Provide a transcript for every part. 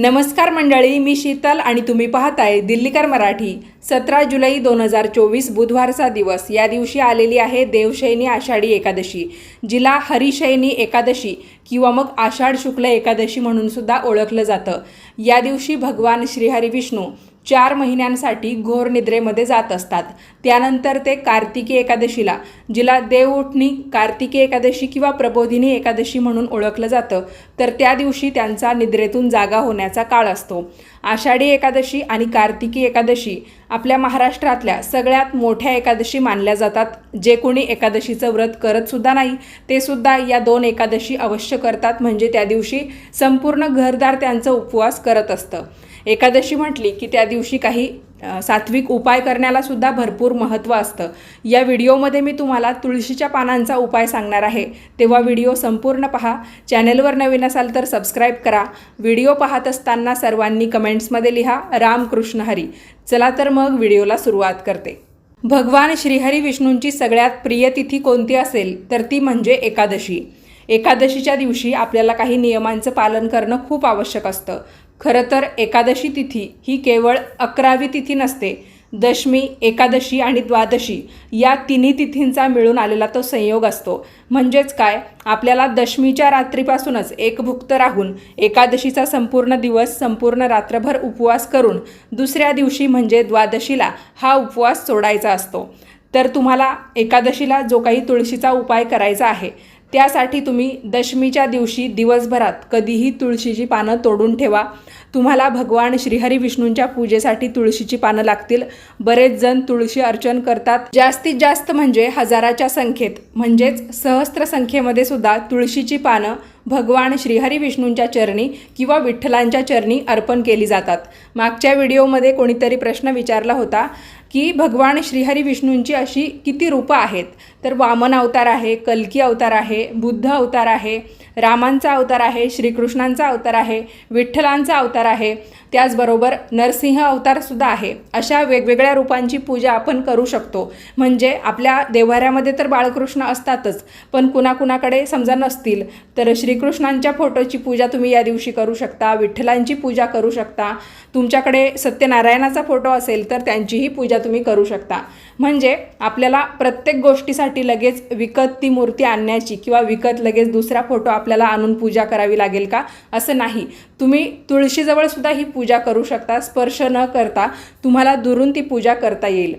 नमस्कार मंडळी मी शीतल आणि तुम्ही पाहताय दिल्लीकर मराठी. सतरा जुलै दोन हजार चोवीस बुधवारचा दिवस. या दिवशी आलेली आहे देवशैनी आषाढी एकादशी. जिला हरिशैनी एकादशी किंवा मग आषाढ शुक्ल एकादशी म्हणून सुद्धा ओळखलं जातं. या दिवशी भगवान श्रीहरी विष्णू चार महिन्यांसाठी घोर निद्रेमध्ये जात असतात. त्यानंतर ते कार्तिकी एकादशीला जिला देव उठणी कार्तिकी एकादशी किंवा प्रबोधिनी एकादशी म्हणून ओळखलं जातं. तर त्या दिवशी त्यांचा निद्रेतून जागा होण्याचा काळ असतो. आषाढी एकादशी आणि कार्तिकी एकादशी आपल्या महाराष्ट्रातल्या सगळ्यात मोठ्या एकादशी मानल्या जातात. जे कोणी एकादशीचं व्रत करत सुद्धा नाही ते सुद्धा या दोन एकादशी अवश्य करतात. म्हणजे त्या दिवशी संपूर्ण घरदार त्यांचं उपवास करत असतं. एकादशी म्हटली की त्या दिवशी काही सात्विक उपाय करण्याला सुद्धा भरपूर महत्त्व असतं. या व्हिडिओमध्ये मी तुम्हाला तुळशीच्या पानांचा उपाय सांगणार आहे. तेव्हा व्हिडिओ संपूर्ण पहा. चॅनेलवर नवीन असाल तर सबस्क्राईब करा. व्हिडिओ पाहत असताना सर्वांनी कमेंट्समध्ये लिहा रामकृष्ण हरी. चला तर मग व्हिडिओला सुरुवात करते. भगवान श्रीहरी विष्णूंची सगळ्यात प्रिय तिथी कोणती असेल तर ती म्हणजे एकादशी. एकादशीच्या दिवशी आपल्याला काही नियमांचं पालन करणं खूप आवश्यक असतं. खरं तर एकादशी तिथी ही केवळ अकरावी तिथी नसते दशमी एकादशी आणि द्वादशी या तिन्ही तिथींचा मिळून आलेला तो संयोग असतो. म्हणजेच काय? आपल्याला दशमीच्या रात्रीपासूनच एकभुक्त राहून एकादशीचा संपूर्ण दिवस संपूर्ण रात्रभर उपवास करून दुसऱ्या दिवशी म्हणजे द्वादशीला हा उपवास सोडायचा असतो. तर तुम्हाला एकादशीला जो काही तुळशीचा उपाय करायचा आहे त्यासाठी तुम्ही दशमीच्या दिवशी दिवसभरात कधीही तुळशीची पानं तोडून ठेवा. तुम्हाला भगवान श्रीहरी विष्णूंच्या पूजेसाठी तुळशीची पानं लागतील. बरेच जण तुळशी अर्चन करतात. जास्तीत जास्त म्हणजे हजाराच्या संख्येत. म्हणजेच सहस्त्र संख्येमध्ये सुद्धा तुळशीची पानं भगवान श्रीहरी विष्णूंच्या चरणी किंवा विठ्ठलांच्या चरणी अर्पण केली जातात. मागच्या व्हिडिओमध्ये कोणीतरी प्रश्न विचारला होता की भगवान श्रीहरी विष्णूंची अशी किती रूपं आहेत? तर वामन अवतार आहे कल्की अवतार आहे बुद्ध अवतार आहे रामांचा अवतार आहे श्रीकृष्णांचा अवतार आहे विठ्ठलांचा अवतार आहे त्याचबरोबर नरसिंह अवतारसुद्धा आहे. अशा वेगवेगळ्या रूपांची पूजा आपण करू शकतो. म्हणजे आपल्या देवऱ्यामध्ये तर बाळकृष्ण असतातच पण कुणाकुणाकडे समजा नसतील तर श्रीकृष्णांच्या फोटोची पूजा तुम्ही या दिवशी करू शकता विठ्ठलांची पूजा करू शकता. तुमच्याकडे सत्यनारायणाचा फोटो असेल तर त्यांचीही पूजा तुम्ही करू शकता. म्हणजे आपल्याला प्रत्येक गोष्टीसाठी लगेच विकत ती मूर्ती आणण्याची किंवा विकत लगेच दुसरा फोटो आपल्याला आणून पूजा करावी लागेल का? असं नाही. तुम्ही तुळशीजवळ सुद्धा ही पूजा करू शकता. स्पर्श न करता तुम्हाला दुरून ती पूजा करता येईल.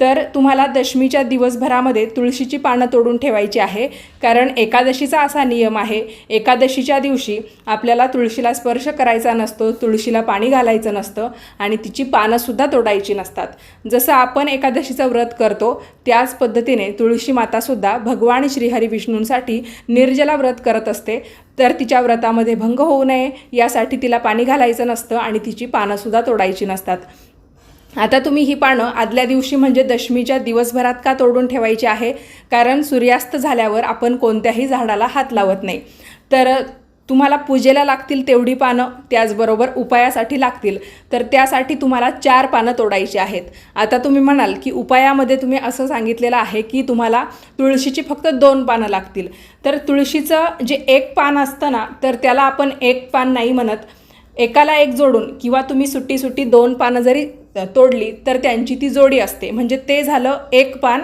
तर तुम्हाला दशमीच्या दिवसभरामध्ये तुळशीची पानं तोडून ठेवायची आहे. कारण एकादशीचा असा नियम आहे एकादशीच्या दिवशी आपल्याला तुळशीला स्पर्श करायचा नसतो तुळशीला पाणी घालायचं नसतं आणि तिची पानंसुद्धा तोडायची नसतात. जसं आपण एकादशीचं व्रत करतो त्याच पद्धतीने तुळशी मातासुद्धा भगवान श्रीहरी विष्णूंसाठी निर्जला व्रत करत असते. तर तिच्या व्रतामध्ये भंग होऊ नये यासाठी तिला पाणी घालायचं नसतं आणि तिची पानंसुद्धा तोडायची नसतात. आता तुम्ही ही पानं आदल्या दिवशी म्हणजे दशमीच्या दिवसभरात का तोडून ठेवायची आहे? कारण सूर्यास्त झाल्यावर आपण कोणत्याही झाडाला हात लावत नाही. तर तुम्हाला पूजेला लागतील तेवढी पानं त्याचबरोबर उपायासाठी लागतील. तर त्यासाठी तुम्हाला चार पानं तोडायची आहेत. आता तुम्ही म्हणाल की उपायामध्ये तुम्ही असं सांगितलेलं आहे की तुम्हाला तुळशीची फक्त दोन पानं लागतील. तर तुळशीचं जे एक पान असतं ना तर त्याला आपण एक पान नाही म्हणत. एकाला एक जोडून किंवा तुम्ही सुट्टी सुट्टी दोन पानं जरी तोडली तर त्यांची ती जोडी असते. म्हणजे ते झालं एक पान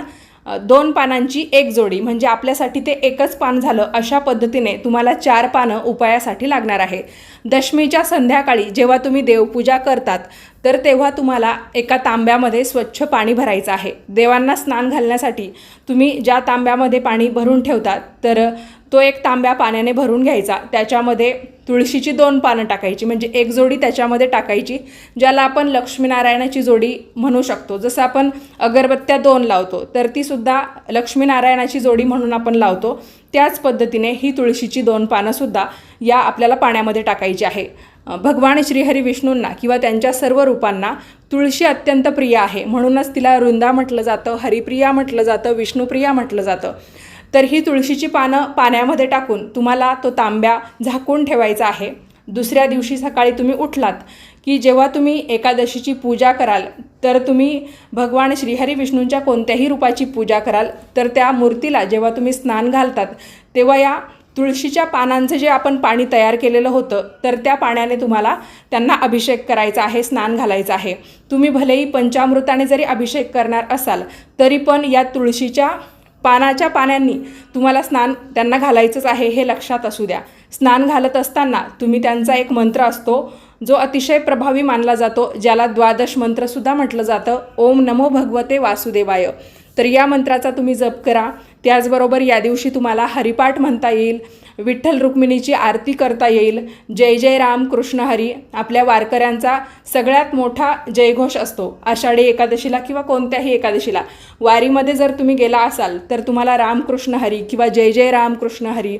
दोन पानांची एक जोडी. म्हणजे आपल्यासाठी ते एकच पान झालं अशा पद्धतीने तुम्हाला चार पानं उपायासाठी लागणार आहे. दशमीच्या संध्याकाळी जेव्हा तुम्ही देवपूजा करतात तर तेव्हा तुम्हाला एका तांब्यामध्ये स्वच्छ पाणी भरायचं आहे. देवांना स्नान घालण्यासाठी तुम्ही ज्या तांब्यामध्ये पाणी भरून ठेवतात तर तो एक तांब्या पाण्याने भरून घ्यायचा. त्याच्यामध्ये तुळशीची दोन पानं टाकायची म्हणजे एक जोडी त्याच्यामध्ये टाकायची ज्याला आपण लक्ष्मीनारायणाची जोडी म्हणू शकतो. जसं आपण अगरबत्त्या दोन लावतो तर ती सुद्धा लक्ष्मीनारायणाची जोडी म्हणून आपण लावतो. त्याच पद्धतीने ही तुळशीची दोन पानंसुद्धा या आपल्याला पाण्यामध्ये टाकायची आहे. भगवान श्रीहरी विष्णूंना किंवा त्यांच्या सर्व रूपांना तुळशी अत्यंत प्रिय आहे. म्हणूनच तिला वृंदा म्हटलं जातं हरिप्रिया म्हटलं जातं विष्णुप्रिया म्हटलं जातं. तर ही तुळशीची पानं पाण्यामध्ये टाकून तुम्हाला तो तांब्या झाकून ठेवायचा आहे. दुसऱ्या दिवशी सकाळी तुम्ही उठलात की जेव्हा तुम्ही एकादशीची पूजा कराल तर तुम्ही भगवान श्रीहरी विष्णूंच्या कोणत्याही रूपाची पूजा कराल तर त्या मूर्तीला जेव्हा तुम्ही स्नान घालतात तेव्हा या तुळशीच्या पानांचं जे आपण पाणी तयार केलेलं होतं तर त्या पाण्याने तुम्हाला त्यांना अभिषेक करायचा आहे स्नान घालायचं आहे. तुम्ही भलेही पंचामृताने जरी अभिषेक करणार असाल तरी पण या तुळशीच्या पानाच्या पाण्यांनी तुम्हाला स्नान त्यांना घालायचंच आहे हे लक्षात असू द्या. स्नान घालत असताना तुम्ही त्यांचा एक मंत्र असतो जो अतिशय प्रभावी मानला जातो ज्याला द्वादश मंत्रसुद्धा म्हटलं जातं. ओम नमो भगवते वासुदेवाय. तर या मंत्राचा तुम्ही जप करा. त्याचबरोबर या दिवशी तुम्हाला हरिपाठ म्हणता येईल. विठ्ठल रुक्मिणीची आरती करता येईल. जय जय राम कृष्ण हरी. आपल्या वारकऱ्यांचा सगळ्यात मोठा जयघोष असतो. आषाढी एकादशीला किंवा कोणत्याही एकादशीला. वारीमध्ये जर तुम्ही गेला असाल तर तुम्हाला रामकृष्ण हरी किंवा जय जय राम कृष्ण हरी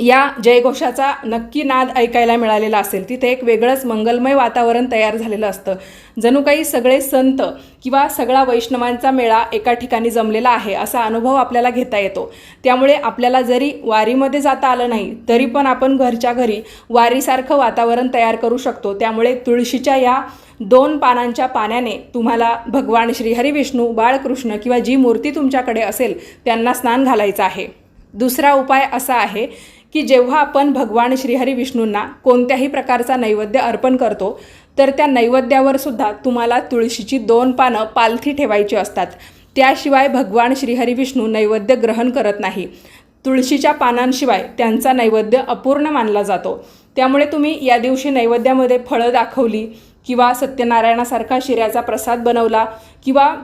या जयघोषाचा नक्की नाद ऐकायला मिळालेला असेल. तिथे एक वेगळंच मंगलमय वातावरण तयार झालेलं असतं. जणू काही सगळे संत किंवा सगळा वैष्णवांचा मेळा एका ठिकाणी जमलेला आहे असा अनुभव आपल्याला घेता येतो. त्यामुळे आपल्याला जरी वारीमध्ये जाता आलं नाही तरी पण आपण घरच्या घरी वारीसारखं वातावरण तयार करू शकतो. त्यामुळे तुळशीच्या या दोन पानांच्या पाण्याने तुम्हाला भगवान श्रीहरी विष्णू बाळकृष्ण किंवा जी मूर्ती तुमच्याकडे असेल त्यांना स्नान घालायचं आहे. दुसरा उपाय असा आहे की जेव्हा आपण भगवान श्रीहरी विष्णूंना कोणत्याही प्रकारचा नैवेद्य अर्पण करतो तर त्या नैवेद्यावर सुद्धा तुम्हाला तुळशीची दोन पानं पालथी ठेवायची असतात. त्याशिवाय भगवान श्रीहरी विष्णू नैवेद्य ग्रहण करत नाही. तुळशीच्या पानांशिवाय त्यांचा नैवेद्य अपूर्ण मानला जातो. त्यामुळे तुम्ही या दिवशी नैवेद्यामध्ये फळं दाखवली किंवा सत्यनारायणासारखा शिऱ्याचा प्रसाद बनवला किंवा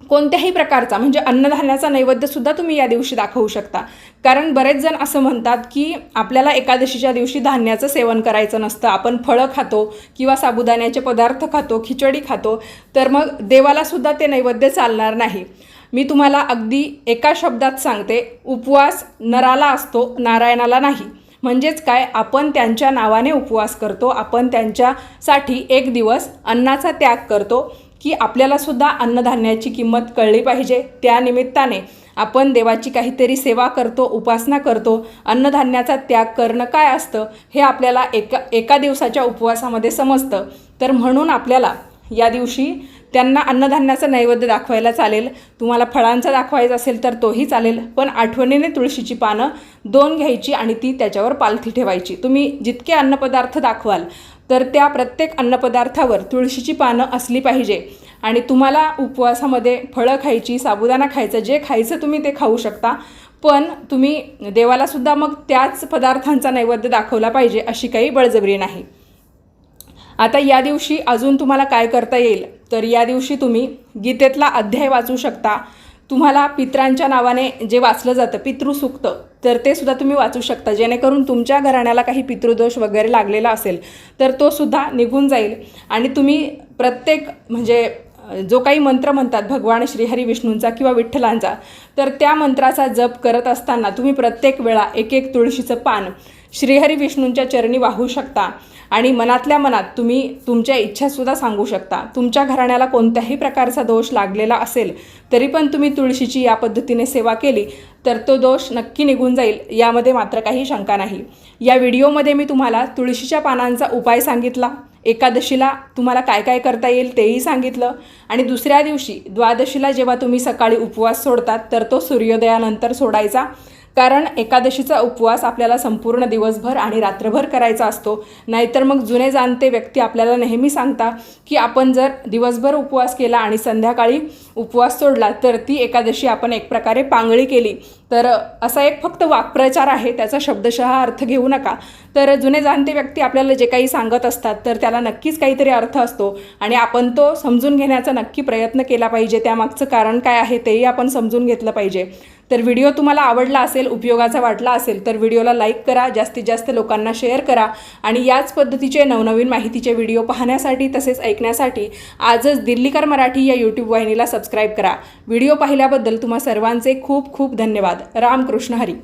कोणत्याही प्रकारचा म्हणजे अन्नधान्याचा नैवेद्यसुद्धा तुम्ही या दिवशी दाखवू शकता. कारण बरेच जण असं म्हणतात की आपल्याला एकादशीच्या दिवशी धान्याचं सेवन करायचं नसतं. आपण फळं खातो किंवा साबुदाण्याचे पदार्थ खातो खिचडी खातो तर मग देवालासुद्धा ते नैवेद्य चालणार नाही. मी तुम्हाला अगदी एका शब्दात सांगते उपवास नराला असतो नारायणाला नाही. म्हणजेच काय? आपण त्यांच्या नावाने उपवास करतो आपण त्यांच्यासाठी एक दिवस अन्नाचा त्याग करतो. की आपल्यालासुद्धा अन्नधान्याची किंमत कळली पाहिजे. त्यानिमित्ताने आपण देवाची काहीतरी सेवा करतो उपासना करतो. अन्नधान्याचा त्याग करणं काय असतं हे आपल्याला एका एका दिवसाच्या उपवासामध्ये समजतं. तर म्हणून आपल्याला या दिवशी त्यांना अन्नधान्याचा नैवेद्य दाखवायला चालेल. तुम्हाला फळांचा दाखवायचा असेल तर तोही चालेल. पण आठवणीने तुळशीची पानं दोन घ्यायची आणि ती त्याच्यावर पालथी ठेवायची. तुम्ही जितके अन्नपदार्थ दाखवाल तर त्या प्रत्येक अन्नपदार्थावर तुळशीची पानं असली पाहिजे. आणि तुम्हाला उपवासामध्ये फळं खायची साबुदाणा खायचं जे खायचं तुम्ही ते खाऊ शकता. पण तुम्ही देवालासुद्धा मग त्याच पदार्थांचा नैवेद्य दाखवला पाहिजे अशी काही बळजबरी नाही. आता या दिवशी अजून तुम्हाला काय करता येईल? तर या दिवशी तुम्ही गीतेतला अध्याय वाचू शकता. तुम्हाला पित्रांच्या नावाने जे वाचलं जातं पितृसुक्त तर ते सुद्धा तुम्ही वाचू शकता. जेणेकरून तुमच्या घराण्याला काही पितृदोष वगैरे लागलेला असेल तर तो सुद्धा निघून जाईल. आणि तुम्ही प्रत्येक म्हणजे जो काही मंत्र म्हणतात भगवान श्रीहरी विष्णूंचा किंवा विठ्ठलांचा तर त्या मंत्राचा जप करत असताना तुम्ही प्रत्येक वेळा एक एक तुळशीचं पान श्रीहरी विष्णूंच्या चरणी वाहू शकता आणि मनातल्या मनात तुम्ही तुमच्या इच्छासुद्धा सांगू शकता. तुमच्या घराण्याला कोणत्याही प्रकारचा दोष लागलेला असेल तरी पण तुम्ही तुळशीची या पद्धतीने सेवा केली तर तो दोष नक्की निघून जाईल यामध्ये मात्र काही शंका नाही. या व्हिडिओमध्ये मी तुम्हाला तुळशीच्या पानांचा उपाय सांगितला. एकादशीला तुम्हाला काय काय करता येईल तेही सांगितलं. आणि दुसऱ्या दिवशी द्वादशीला जेव्हा तुम्ही सकाळी उपवास सोडतात तर तो सूर्योदयानंतर सोडायचा. कारण एकादशीचा उपवास आपल्याला संपूर्ण दिवसभर आणि रात्रभर करायचा असतो. नाहीतर मग जुने जाणते व्यक्ती आपल्याला नेहमी सांगता की आपण जर दिवसभर उपवास केला आणि संध्याकाळी उपवास सोडला तर ती एकादशी आपण एक प्रकारे पांगळी केली. तर असा एक फक्त वाक्प्रचार आहे त्याचा शब्दशः अर्थ घेऊ नका. तर जुने जाणते व्यक्ती आपल्याला जे काही सांगत असतात तर त्याला नक्कीच काहीतरी अर्थ असतो. आणि आपण तो समजून घेण्याचा नक्की प्रयत्न केला पाहिजे. त्यामागचं कारण काय आहे तेही आपण समजून घेतलं पाहिजे. तर व्हिडिओ तुम्हाला आवडला असेल उपयोगाचा वाटला असेल तर व्हिडिओला लाईक करा जास्तीत जास्त लोकांना शेअर करा. आणि याच पद्धतीचे नवनवीन माहितीचे व्हिडिओ पाहण्यासाठी तसेच ऐकण्यासाठी आजच दिल्लीकर मराठी या यूट्यूब वाहिनीला सबस्क्राईब करा. व्हिडिओ पाहिल्याबद्दल तुम्हा सर्वांचे खूप खूप धन्यवाद. रामकृष्ण हरी.